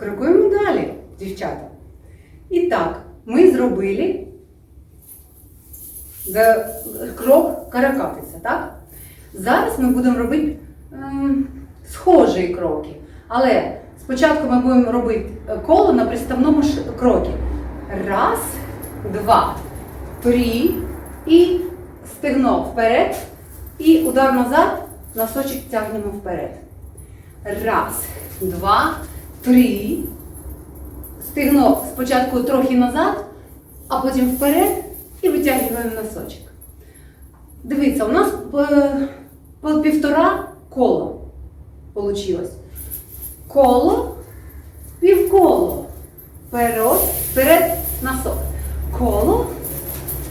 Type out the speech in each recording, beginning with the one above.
крокуємо далі, дівчата. І так, ми зробили крок каракатиця, так? Зараз ми будемо робити ем, схожі кроки. Але спочатку ми будемо робити коло на приставному крокі. Раз, два, три і стегно вперед. І удар назад, носочок тягнемо вперед. Раз, два, три. Стегно спочатку трохи назад, а потім вперед і витягуємо носочок. Дивіться, у нас е, півтора кола вийшло. Коло, півколо. Вперед, вперед, носок. Коло,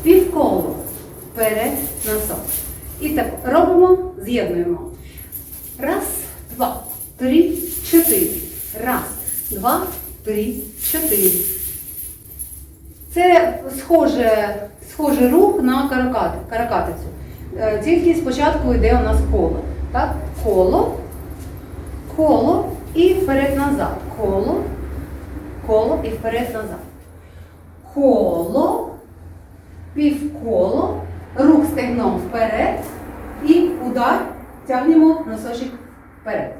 півколо. Вперед, носок. І так робимо, з'єднуємо. Раз, два, три, чотири. Раз, два, три, чотири. Це схоже, схожий рух на каракати, каракатицю. Е, Тільки спочатку йде у нас коло. Так? Коло, коло і вперед-назад. Коло, коло і вперед-назад. Коло, півколо, рух стегном вперед і удар тягнемо носочок вперед.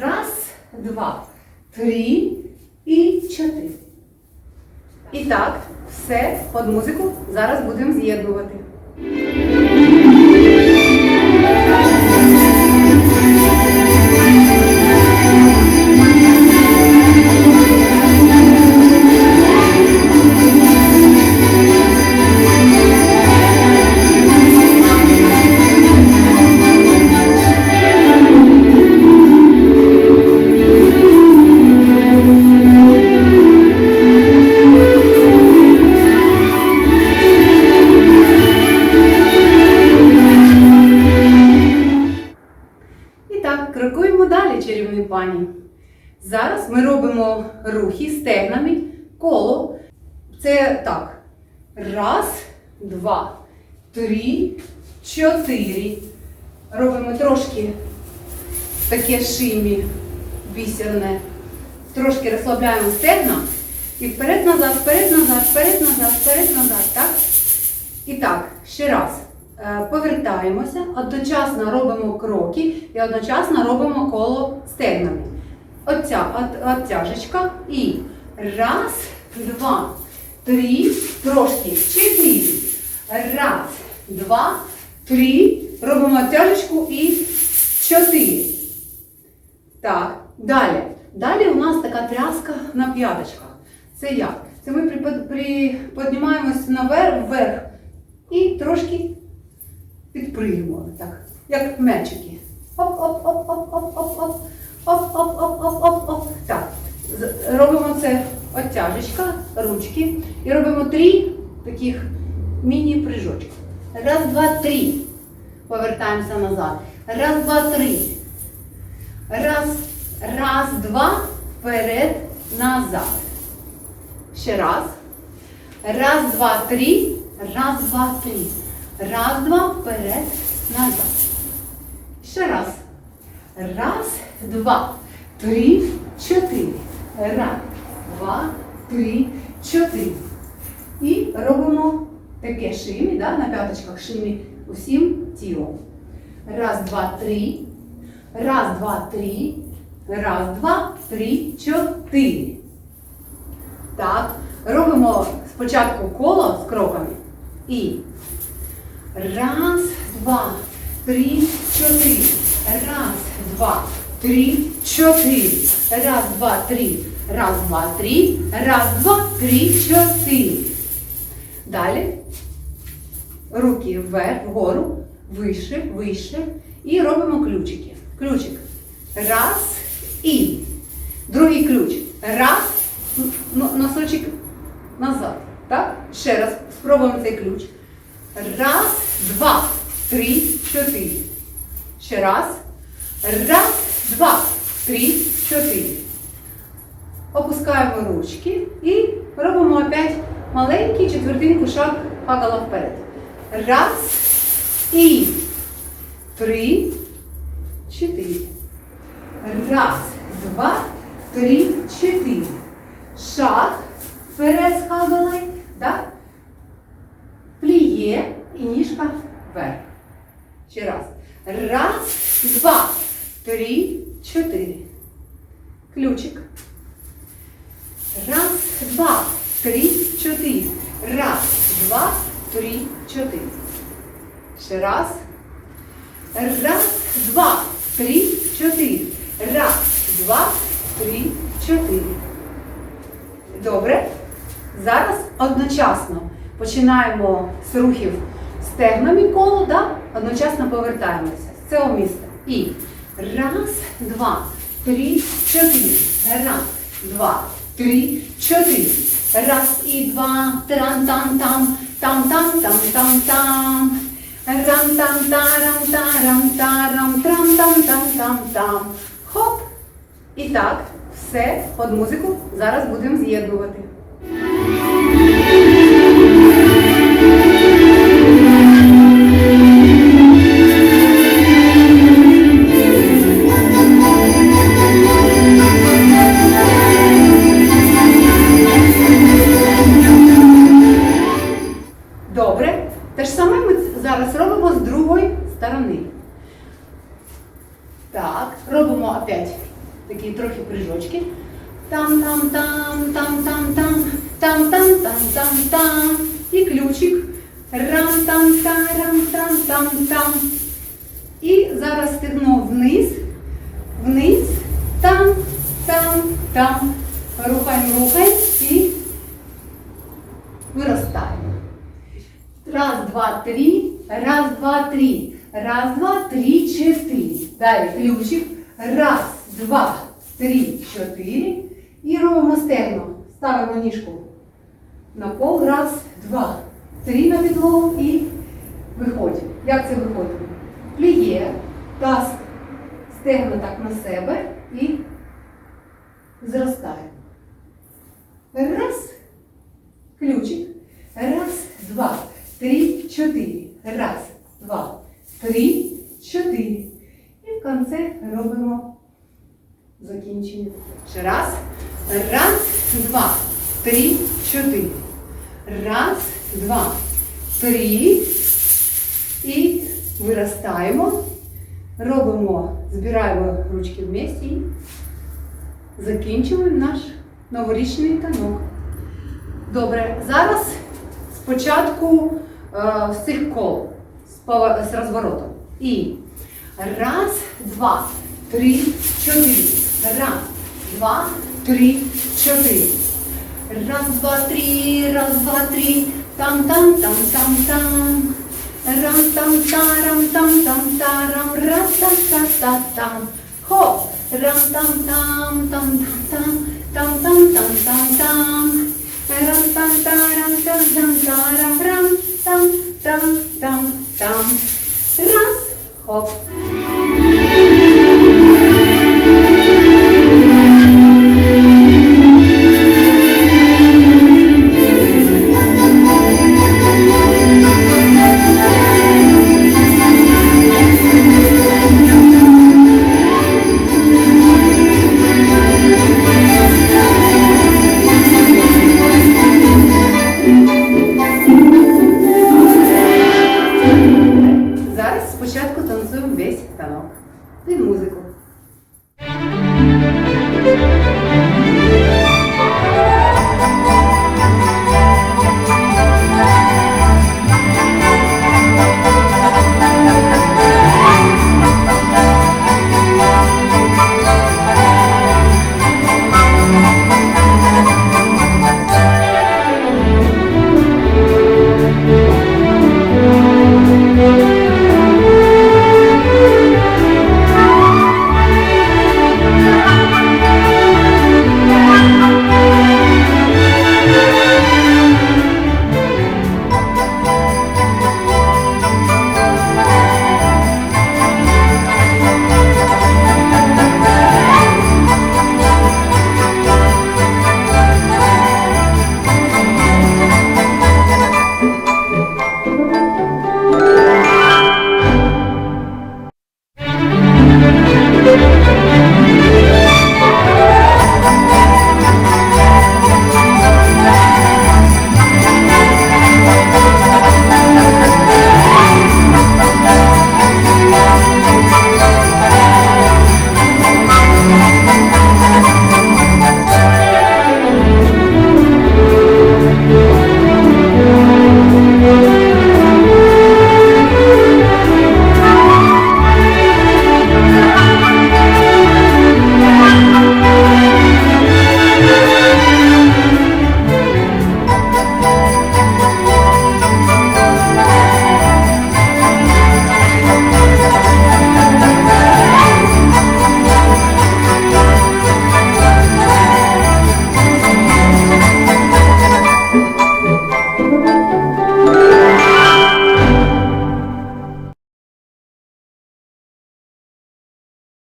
Раз, два, три і чотири. І так, все під музику зараз будемо з'єднувати. Зараз ми робимо рухи стегнами, коло. Це так. Раз, два, три, чотири. Робимо трошки таке шимі бісерне. Трошки розслабляємо стегна. І вперед-назад, вперед-назад, вперед-назад, вперед-назад. Так? І так, ще раз. Е, Повертаємося, одночасно робимо кроки і одночасно робимо коло стегнами. Оця от, оттяжечка і раз, два, три, трошки, чотири. Раз, два, три. Робимо оттяжечку і чотири. Так, далі. Далі у нас така тряска на п'яточках. Це як? Це ми приподнімаємось наверх, вверх і трошки підпригуємо. Так, як мечики. Оп-оп-оп-оп-оп-оп-оп. Оп-оп-оп-оп-оп-оп. Так, робимо це оттяжечка, ручки. І робимо три таких міні-прыжочка. Раз, два, три. Повертаємося назад. Раз, два, три. Раз, раз, два, вперед, назад. Ще раз. Раз, два, три. Раз, два, три. Раз, два, вперед, назад. Ще раз. Раз, два, три, чотири. Раз, два, три, чотири. І робимо таке шимі, да, на п'яточках шимі усім тілом. Раз, два, три. Раз, два, три. Раз, два, три, чотири. Так. Робимо спочатку коло з кроками. І раз, два, три, чотири. Раз, два, три, чотири. Раз, два, три. Раз, два, три. Раз, два, три, чотири. Далі. Руки вверх, вгору, вище, вище. І робимо ключики. Ключик. Раз і. Другий ключ. Раз. н- н- Носочок назад. Так? Ще раз спробуємо цей ключ. Раз, два, три, чотири. Ще раз. Раз, два, три, чотири. Опускаємо ручки і робимо опять маленький четвертинку шаг пагала вперед. Раз і три, чотири. Раз, два, три, чотири. Шаг вперед схабили, так? Пліє і ніжка вверх. Ще раз. Раз, два, три, чотири. Ключик. Раз, два, три, чотири. Раз, два, три, чотири. Ще раз. Раз, два, три, чотири. Раз, два, три, чотири. Добре. Зараз одночасно починаємо з рухів стегном і коло, да? одночасно повертаємося з цього місця. І раз, два, три, чотири. Раз, два, три, чотири. Раз і два, трам-там-там, там-там-там-там-там. Рам-там-тарам-тарам-тарам, трам-там-там-там-там. Хоп! І так, все під музику зараз будемо з'єднувати. трохи прыжочки. Там-там-там, там-там-там, там-там-там-там-там. І ключик. Рам-там-тарам-там-там-там. І зараз стегно вниз, вниз, там, там, там. Рухаємо, рухаємо і виростаємо. Раз, два, три. Раз, два, три. Раз, два, три, чотири. Далі ключик. Раз, два, Три, чотири. І робимо стегно. Ставимо ніжку на пол. Раз, два, три на підлогу і виходимо. Як це виходимо? Пліє, таз, стегно так на себе і зростаємо. Раз, ключик. Раз, два, три, чотири. Раз, два, три, чотири. І в кінці робимо закінчення. Ще раз. Раз, два, три, чотири. Раз, два, три. І виростаємо. Робимо, збираємо ручки в місці і закінчуємо наш новорічний танок. Добре, зараз спочатку е, з цих кол, з розворотом. І раз, два, три, чотири. Раз, два, три, чотири. Раз, два, три, раз, два, три. Там-там-там-там-там. Рам-там-тарам-там-там-тарам. Раз-та-та-та-там. Хоп. Рам-там-там-там-там-там. Там-там-там-там-там. Рам-там-тарам-там-там-тарам. Рам-там-там-там-там. Раз. Хоп. esse que tá louco. Tem música.